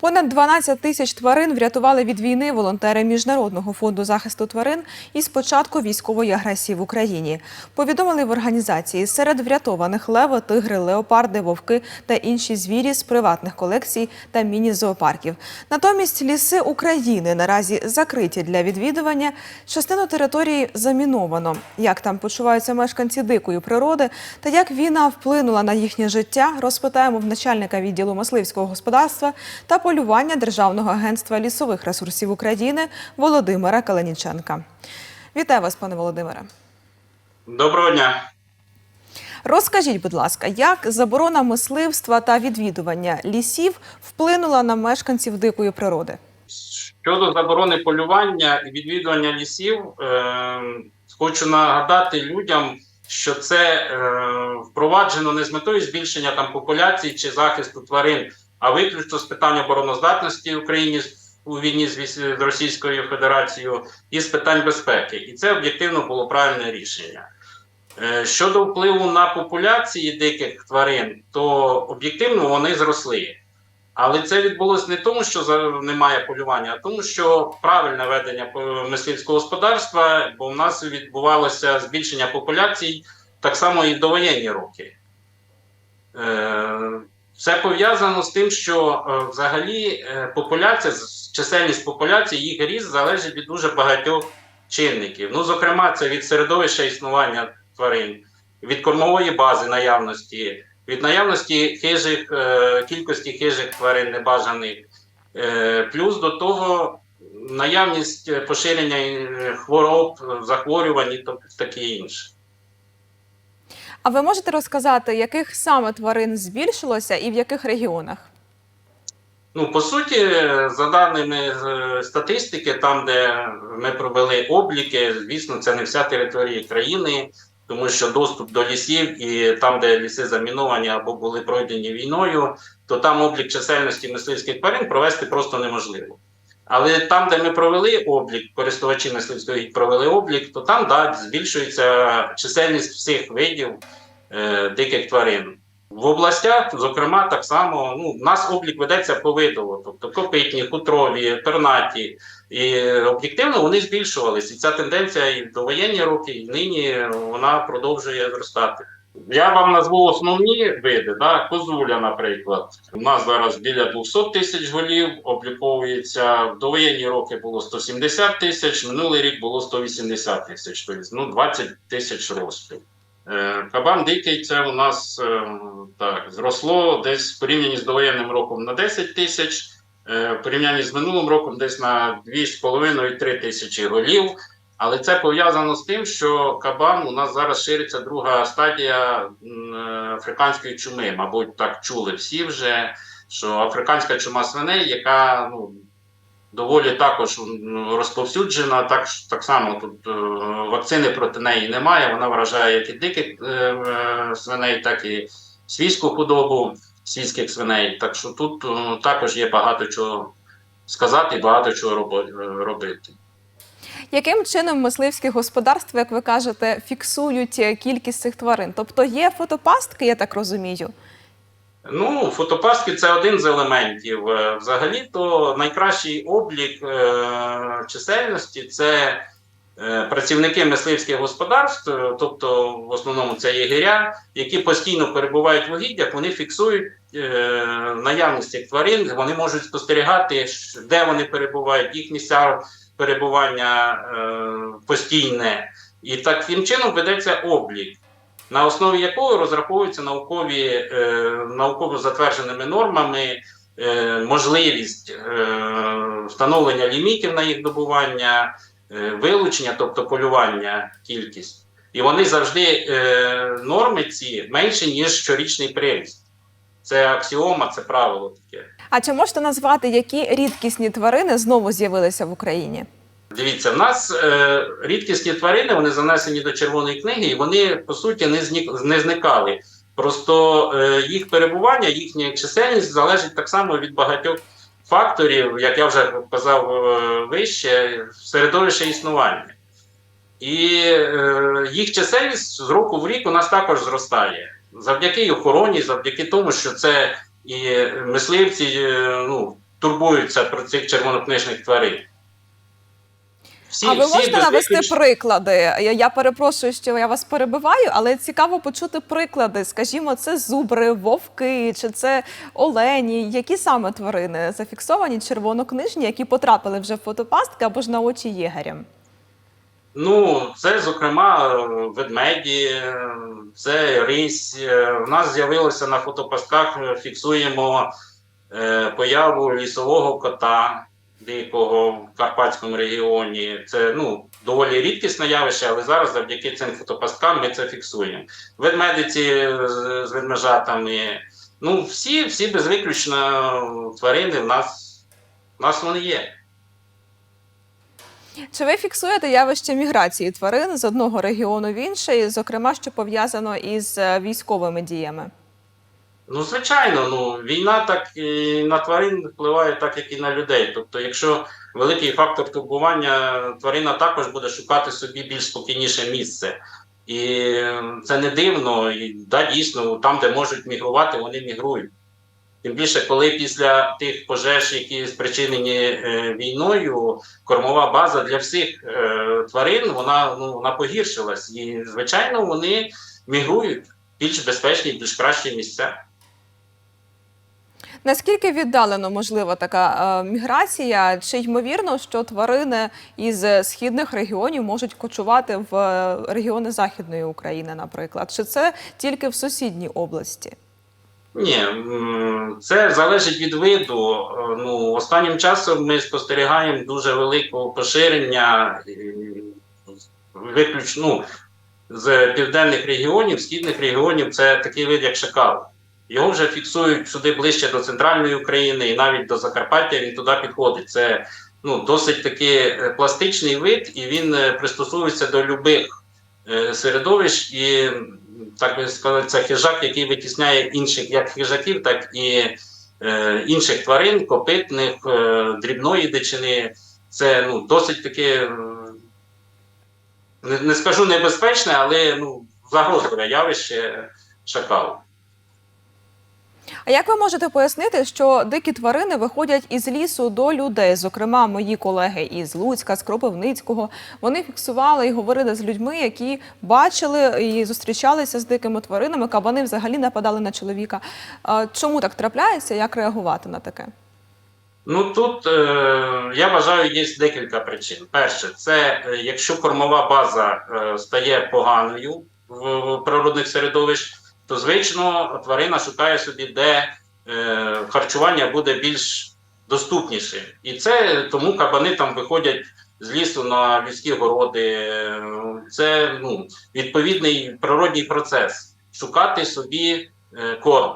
Понад 12 тисяч тварин врятували від війни волонтери Міжнародного фонду захисту тварин із початку військової агресії в Україні. Повідомили в організації серед врятованих леви, тигри, леопарди, вовки та інші звірі з приватних колекцій та міні-зоопарків. Натомість ліси України наразі закриті для відвідування. Частину території заміновано. Як там почуваються мешканці дикої природи та як війна вплинула на їхнє життя, розпитаємо в начальника відділу мисливського господарства та полювання Державного агентства лісових ресурсів України Володимира Каланіченка. Вітаю вас, пане Володимире. Доброго дня. Розкажіть, будь ласка, як заборона мисливства та відвідування лісів вплинула на мешканців дикої природи? Щодо заборони полювання і відвідування лісів, е, хочу нагадати людям, що це е, впроваджено не з метою збільшення там популяції чи захисту тварин, а виключно з питань обороноздатності України у війні з Російською Федерацією і з питань безпеки. І це об'єктивно було правильне рішення. Е, Щодо впливу на популяції диких тварин, то об'єктивно вони зросли. Але це відбулося не тому, що немає полювання, а тому, що правильне ведення мисливського господарства, бо в нас відбувалося збільшення популяцій так само і в довоєнні роки. Е, Це пов'язано з тим, що е, взагалі е, популяція, чисельність популяції, їх ріст залежить від дуже багатьох чинників. Ну, зокрема, це від середовища існування тварин, від кормової бази наявності, від наявності хижих, е, кількості хижих тварин небажаних, плюс до того наявність поширення хвороб, захворювань і таке інше. А ви можете розказати, яких саме тварин збільшилося і в яких регіонах? Ну, по суті, за даними е, статистики, там, де ми провели обліки, звісно, це не вся територія країни, тому що доступ до лісів і там, де ліси заміновані або були пройдені війною, то там облік чисельності мисливських тварин провести просто неможливо. Але там, де ми провели облік, користувачі мисливської провели облік, то там да, збільшується чисельність всіх видів е, диких тварин. В областях, зокрема, так само ну, у нас облік ведеться по видову, тобто копитні, хутрові, пернаті. І об'єктивно вони збільшувалися. І ця тенденція і в довоєнні роки, і нині вона продовжує зростати. Я вам назву основні види, да? козуля, наприклад. У нас зараз біля 200 тисяч голів обліковується. В довоєнні роки було 170 тисяч, минулий рік було 180 тисяч, тобто ну, 20 тисяч росту. Е, Кабан дикий це у нас е, так, зросло десь в порівнянні з довоєнним роком на 10 тисяч, е, в порівнянні з минулим роком десь на 2,5-3 тисячі голів. Але це пов'язано з тим, що кабан у нас зараз шириться друга стадія е, африканської чуми. Мабуть, так чули всі вже, що африканська чума свиней, яка ну, доволі також розповсюджена, так, так само тут е, вакцини проти неї немає. Вона вражає як і диких е, свиней, так і свійську худобу свійських свиней. Так що тут також є багато чого сказати багато чого робити. Яким чином мисливські господарства, як ви кажете, фіксують е, кількість цих тварин? Тобто є фотопастки, я так розумію. Ну, фотопастки це один з елементів. Е, Взагалі, то найкращий облік е, чисельності це е, працівники мисливських господарств, тобто в основному це єгеря, які постійно перебувають в угіддях, вони фіксують е, наявність цих тварин, вони можуть спостерігати, де вони перебувають, їх місця перебування е, постійне. І таким чином ведеться облік на основі якого розраховуються наукові, е, науково затвердженими нормами е, можливість е, встановлення лімітів на їх добування, е, вилучення, тобто полювання, кількість. І вони завжди норми ці менші, ніж щорічний приріст. Це аксіома, це правило таке. А чи можете назвати, які рідкісні тварини знову з'явилися в Україні? Дивіться, в нас е, рідкісні тварини вони занесені до червоної книги, і вони по суті не, знік, не зникали. Просто е, їх перебування, їхня чисельність залежить так само від багатьох факторів, як я вже казав е, вище, середовища існування. І е, їх чисельність з року в рік у нас також зростає. Завдяки охороні, завдяки тому, що це і мисливці, е, ну, турбуються про цих червонокнижних тварин. Всі, а ви всі можете навести приклади? Я, я перепрошую, що я вас перебиваю, але цікаво почути приклади. Скажімо, це зубри, вовки чи це олені. Які саме тварини зафіксовані червонокнижні, які потрапили вже в фотопастки або ж на очі єгерям? Ну, це, зокрема, ведмеді, це рись. Е, У нас з'явилося на фотопастках, фіксуємо е, появу лісового кота дикого в Карпатському регіоні. Це ну, доволі рідкісне явище, але зараз завдяки цим фотопасткам ми це фіксуємо. Ведмедиці з, ведмежатами. Ну, всі, всі без тварини в нас, в нас вони є. Чи ви фіксуєте явище міграції тварин з одного регіону в інший, зокрема, що пов'язано із е, військовими діями? Ну, звичайно, ну війна так і на тварин впливає так, як і на людей. Тобто, якщо великий фактор турбування, тварина також буде шукати собі більш спокійніше місце. І це не дивно, і да, дійсно, там, де можуть мігрувати, вони мігрують. Тим більше, коли після тих пожеж, які спричинені е, війною, кормова база для всіх е, тварин вона, ну, вона погіршилась. І, звичайно, вони мігрують в більш безпечні, більш кращі місця. Наскільки віддалено можлива така е, міграція? Чи ймовірно, що тварини із е, східних регіонів можуть кочувати в регіони Західної України, наприклад? Чи це тільки в сусідній області? Ні, це залежить від виду. Е, Ну, останнім часом ми спостерігаємо дуже велике поширення е, виключно ну, з південних регіонів, східних регіонів це такий вид, як шакал. Його вже фіксують сюди ближче до центральної України і навіть до Закарпаття він туди підходить. Це ну, досить такий е, пластичний вид, і він пристосується до е, середовищ і так би сказати, це хижак, який витісняє інших як хижаків, так і е, інших тварин, копитних, е, дрібної дичини. Це ну, досить таке, е, не, не скажу небезпечне, але ну, загрозливе явище шакалу. А як ви можете пояснити, що дикі тварини виходять із лісу до людей? Зокрема, мої колеги із Луцька, з Кропивницького, вони фіксували і говорили з людьми, які бачили і зустрічалися з дикими тваринами. Кабани взагалі нападали на чоловіка. Чому так трапляється? Як реагувати на таке? Ну тут е, я вважаю, є декілька причин. Перше, це е, якщо кормова база е, стає поганою в, в природних середовищ, то звично тварина шукає собі, де е, харчування буде більш доступніше. І це тому кабани там виходять з лісу на людські городи. Це ну, відповідний природній процес шукати собі е, корм.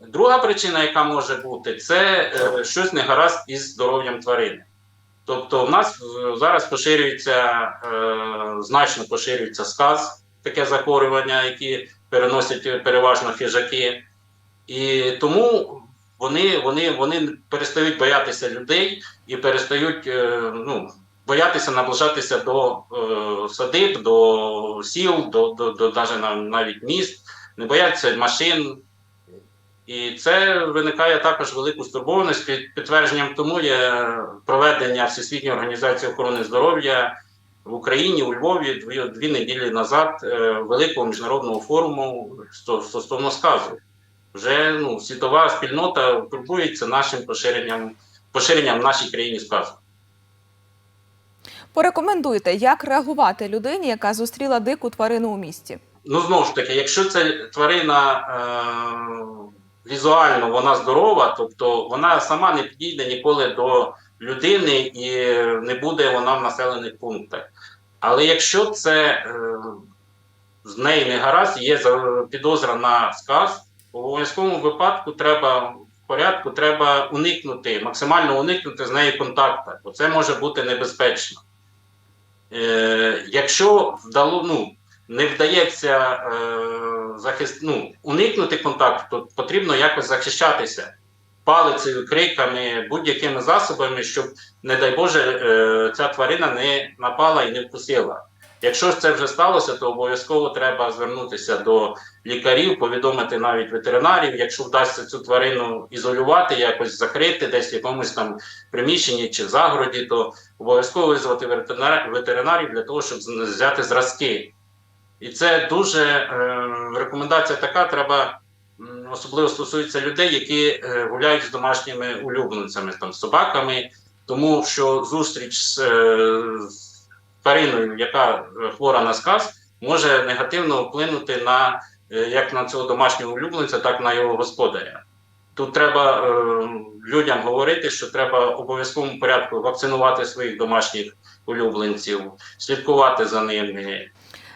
Друга причина, яка може бути, це е, щось не гаразд із здоров'ям тварини. Тобто, в нас зараз поширюється, е, значно поширюється сказ, таке захворювання, які переносять переважно хижаки. І тому вони, вони, вони перестають боятися людей і перестають е, ну, боятися наближатися до е, садиб, до сіл, до, до, до даже нав- навіть міст, не бояться машин. І це виникає також велику стурбованість. Під підтвердженням тому є проведення Всесвітньої організації охорони здоров'я в Україні у Львові дві, дві неділі назад е, великого міжнародного форуму стосовно сказу. Вже ну, світова спільнота турбується нашим поширенням, поширенням в нашій країні сказу. Порекомендуйте, як реагувати людині, яка зустріла дику тварину у місті. Ну, знову ж таки, якщо це тварина е, візуально вона здорова, тобто вона сама не підійде ніколи до людини і не буде вона в населених пунктах. Але якщо це е, з неї не гаразд, є підозра на сказ, в обов'язковому випадку треба порядку, треба уникнути, максимально уникнути з нею контакту, бо це може бути небезпечно. Е, якщо вдало, ну, не вдається е, захист, ну, уникнути контакту, то потрібно якось захищатися палицею, криками, будь-якими засобами, щоб, не дай Боже, е, ця тварина не напала і не вкусила. Якщо ж це вже сталося, то обов'язково треба звернутися до лікарів, повідомити навіть ветеринарів. Якщо вдасться цю тварину ізолювати, якось закрити десь в якомусь там приміщенні чи загороді, то обов'язково визвати ветеринарів для того, щоб взяти зразки. І це дуже е, рекомендація така. Треба особливо стосується людей, які е, гуляють з домашніми улюбленцями, там собаками, тому що зустріч з, е, з твариною, яка е, хвора на сказ, може негативно вплинути на як на цього домашнього улюбленця, так і на його господаря. Тут треба е, людям говорити, що треба обов'язковому порядку вакцинувати своїх домашніх улюбленців, слідкувати за ними,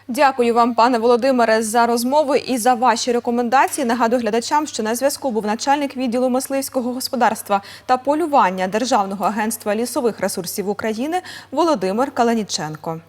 Дякую вам, пане Володимире, за розмову і за ваші рекомендації. Нагадую глядачам, що на зв'язку був начальник відділу мисливського господарства та полювання Державного агентства лісових ресурсів України Володимир Каланіченко.